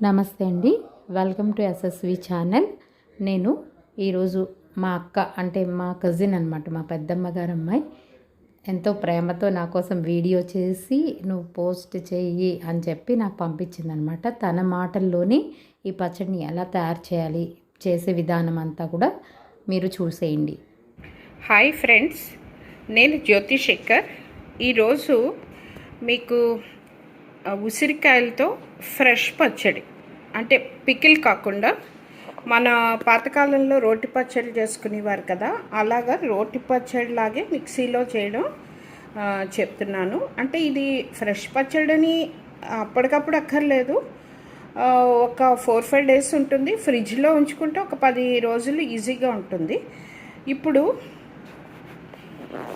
నమస్తే అండి. Welcome to SSV channel నేను ఈరోజు మా అక్క అంటే మా కజిన్ అనమాట మా పెద్దమ్మ గారు అమ్మాయి. ఎంతో ప్రేమతో నా కోసం వీడియో చేసి నువ్వు పోస్ట్ చెయ్యి అని చెప్పి నాకు పంపించిందనమాట తన మాటల్లోనే ఈ పచ్చడిని ఎలా తయారు చేయాలి చేసే విధానం అంతా కూడా మీరు చూసేయండి. హాయ్ ఫ్రెండ్స్ నేను జ్యోతి శేఖర్ ఈరోజు మీకు ఉసిరికాయలతో ఫ్రెష్ పచ్చడి. అంటే పికిల్ కాకుండా మన పాతకాలంలో రోటి పచ్చడి చేసుకునేవారు కదా అలాగా రోటి పచ్చడి లాగే మిక్సీలో చేయడం చెప్తున్నాను. అంటే ఇది ఫ్రెష్ పచ్చడిని అప్పటికప్పుడు అక్కర్లేదు. ఒక ఫోర్ ఫైవ్ డేస్ ఉంటుంది. ఫ్రిడ్జ్లో ఉంచుకుంటే ఒక పది రోజులు ఈజీగా ఉంటుంది. ఇప్పుడు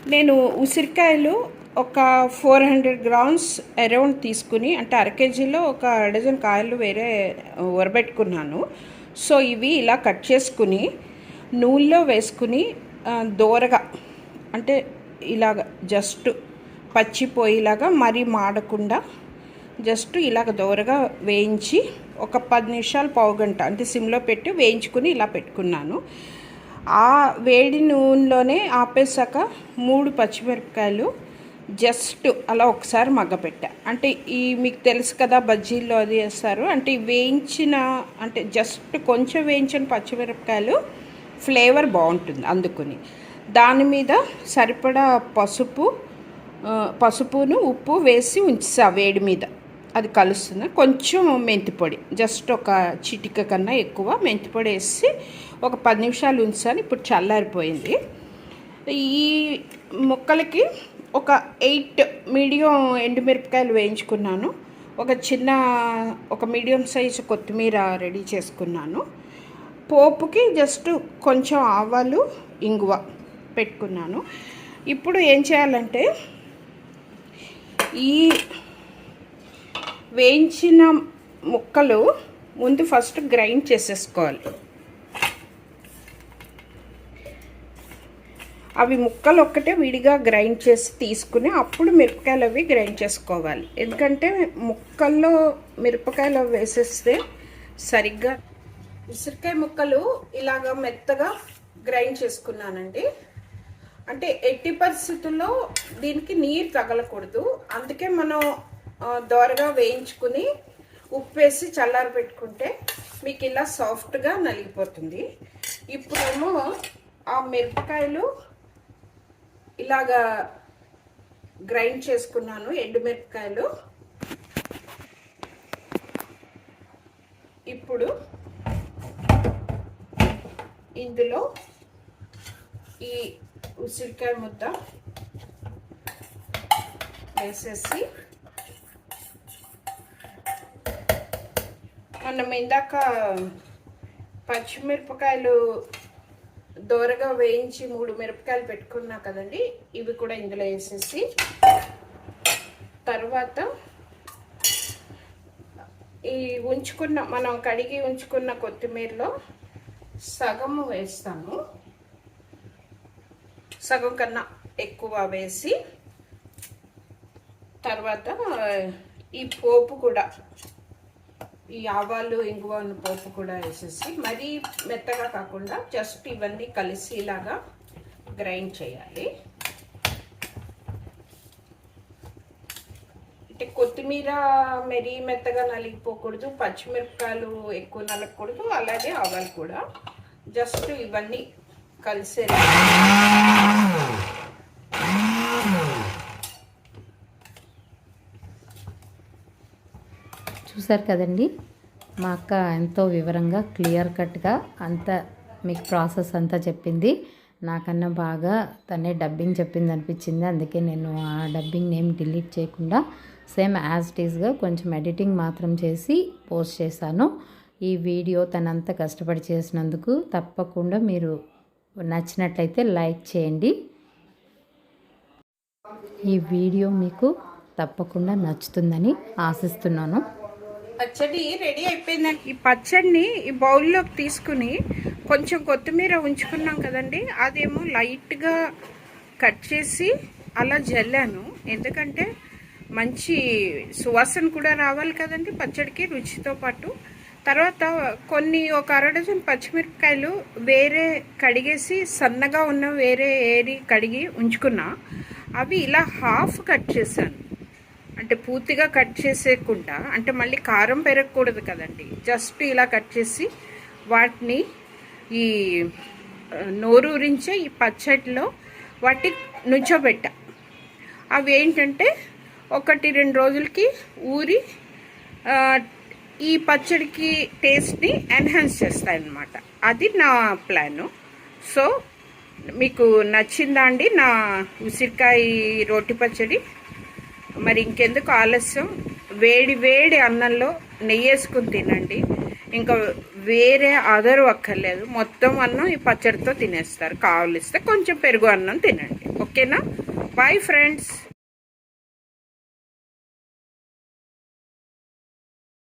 నేను ఉసిరికాయలు ఒక ఫోర్ హండ్రెడ్ గ్రామ్స్ అరౌండ్ తీసుకుని అంటే అర కేజీలో ఒక డజన్ కాయలు వేరే ఉరబెట్టుకున్నాను సో ఇవి ఇలా కట్ చేసుకుని నూనెలో వేసుకుని దోరగా అంటే ఇలాగ జస్ట్ పచ్చిపోయేలాగా మరీ మాడకుండా జస్ట్ ఇలాగ దోరగా వేయించి ఒక పది నిమిషాలు పావు గంట అంటే సిమ్లో పెట్టి వేయించుకుని ఇలా పెట్టుకున్నాను. ఆ వేడి నూనెలోనే ఆపేసాక మూడు పచ్చిమిరపకాయలు జస్ట్ అలా ఒకసారి మగ్గపెట్టా. అంటే ఈ మీకు తెలుసు కదా బజ్జీల్లో అది వేస్తారు. అంటే వేయించిన అంటే జస్ట్ కొంచెం వేయించిన పచ్చిమిరపకాయలు ఫ్లేవర్ బాగుంటుంది అందుకుని. దాని మీద సరిపడా పసుపు పసుపును ఉప్పు వేసి ఉంచుతా వేడి మీద. అది కలుస్తుంది. కొంచెం మెంతి పొడి. జస్ట్ ఒక చిటిక కన్నా ఎక్కువ మెంతిపొడి వేసి ఒక పది నిమిషాలు ఉంచాను ఇప్పుడు చల్లారిపోయింది. ఈ ముక్కలకి ఒక ఎయిట్ మీడియం ఎండుమిరపకాయలు వేయించుకున్నాను. ఒక చిన్న ఒక మీడియం సైజు కొత్తిమీర రెడీ చేసుకున్నాను. పోపుకి జస్ట్ కొంచెం ఆవాలు ఇంగువ పెట్టుకున్నాను. ఇప్పుడు ఏం చేయాలంటే ఈ వేయించిన ముక్కలు ముందు ఫస్ట్ గ్రైండ్ చేసేసుకోవాలి. అవి ముక్కలు ఒక్కటే విడిగా గ్రైండ్ చేసి తీసుకుని అప్పుడు మిరపకాయలు అవి గ్రైండ్ చేసుకోవాలి. ఎందుకంటే ముక్కల్లో మిరపకాయలు అవి వేసేస్తే సరిగ్గా ఉసిరికాయ ముక్కలు ఇలాగ మెత్తగా గ్రైండ్ చేసుకున్నానండి. అంటే ఎట్టి పరిస్థితుల్లో దీనికి నీరు తగలకూడదు. అందుకే మనం దోరగా వేయించుకుని ఉప్పు వేసి చల్లారి పెట్టుకుంటే మీకు ఇలా సాఫ్ట్గా నలిగిపోతుంది. ఇప్పుడేమో ఆ మిరపకాయలు ఇలాగా గ్రైండ్ చేసుకున్నాను ఎండుమిరపకాయలు ఇప్పుడు ఇందులో ఈ ఉసిరికాయ ముద్ద వేసేసి మనం ఇందాక పచ్చిమిరపకాయలు దోరగా వేయించి మూడు మిరపకాయలు పెట్టుకున్నా కదండి ఇవి కూడా ఇందులో వేసేసి తర్వాత ఈ ఉంచుకున్న మనం కడిగి ఉంచుకున్న కొత్తిమీరలో సగము వేస్తాము. సగం కన్నా ఎక్కువ వేసి తర్వాత ఈ పోపు కూడా ఈ ఆవాలు ఇంగువ ఉన్న పోపు కూడా వేసేసి మరీ మెత్తగా కాకుండా జస్ట్ ఇవన్నీ కలిసేలాగా గ్రైండ్ చేయాలి. అంటే కొత్తిమీర మరీ మెత్తగా నలిగిపోకూడదు పచ్చిమిరపకాయలు ఎక్కువ నలగకూడదు అలాగే ఆవాలు కూడా. జస్ట్ ఇవన్నీ కలిసేలా చూసారు కదండి? మా అక్క ఎంతో వివరంగా క్లియర్ కట్గా అంత మీకు ప్రాసెస్ అంతా చెప్పింది. నాకన్నా బాగా తనే డబ్బింగ్ చెప్పింది అనిపించింది. అందుకే నేను ఆ డబ్బింగ్ నేమ్ డిలీట్ చేయకుండా సేమ్ యాజ్ ఇట్ కొంచెం ఎడిటింగ్ మాత్రం చేసి పోస్ట్ చేశాను. ఈ వీడియో తనంత కష్టపడి చేసినందుకు తప్పకుండా మీరు నచ్చినట్లయితే లైక్ చేయండి. ఈ వీడియో మీకు తప్పకుండా నచ్చుతుందని ఆశిస్తున్నాను. పచ్చడి రెడీ అయిపోయిందండి. ఈ పచ్చడిని ఈ బౌల్లోకి తీసుకుని కొంచెం కొత్తిమీర ఉంచుకున్నాం కదండి. అదేమో లైట్గా కట్ చేసి అలా జల్లాను. ఎందుకంటే మంచి సువాసన కూడా రావాలి కదండి పచ్చడికి రుచితో పాటు. తర్వాత కొన్ని ఒక అరడజన్ పచ్చిమిరపకాయలు వేరే కడిగేసి సన్నగా ఉన్న వేరే ఏరి కడిగి ఉంచుకున్నా. అవి ఇలా హాఫ్ కట్ చేశాను. అంటే పూర్తిగా కట్ చేసేయకుండా అంటే మళ్ళీ కారం పెరగకూడదు కదండి. జస్ట్ ఇలా కట్ చేసి వాటిని ఈ నోరూరించే ఈ పచ్చడిలో వాటి నుంచోబెట్ట. అవి ఏంటంటే ఒకటి రెండు రోజులకి ఊరి ఈ పచ్చడికి టేస్ట్ని ఎన్హాన్స్ చేస్తాయన్నమాట. అది నా ప్లాను సో మీకు నచ్చిందా అండి నా ఉసిరికాయ రోటి పచ్చడి? మరి ఇంకెందుకు ఆలస్యం? వేడి వేడి అన్నంలో నెయ్యి వేసుకుని తినండి. ఇంకా వేరే అదర్ అక్కర్లేదు. మొత్తం అన్నం ఈ పచ్చడితో తినేస్తారు. కావలిస్తే కొంచెం పెరుగు అన్నం తినండి. ఓకేనా? Bye friends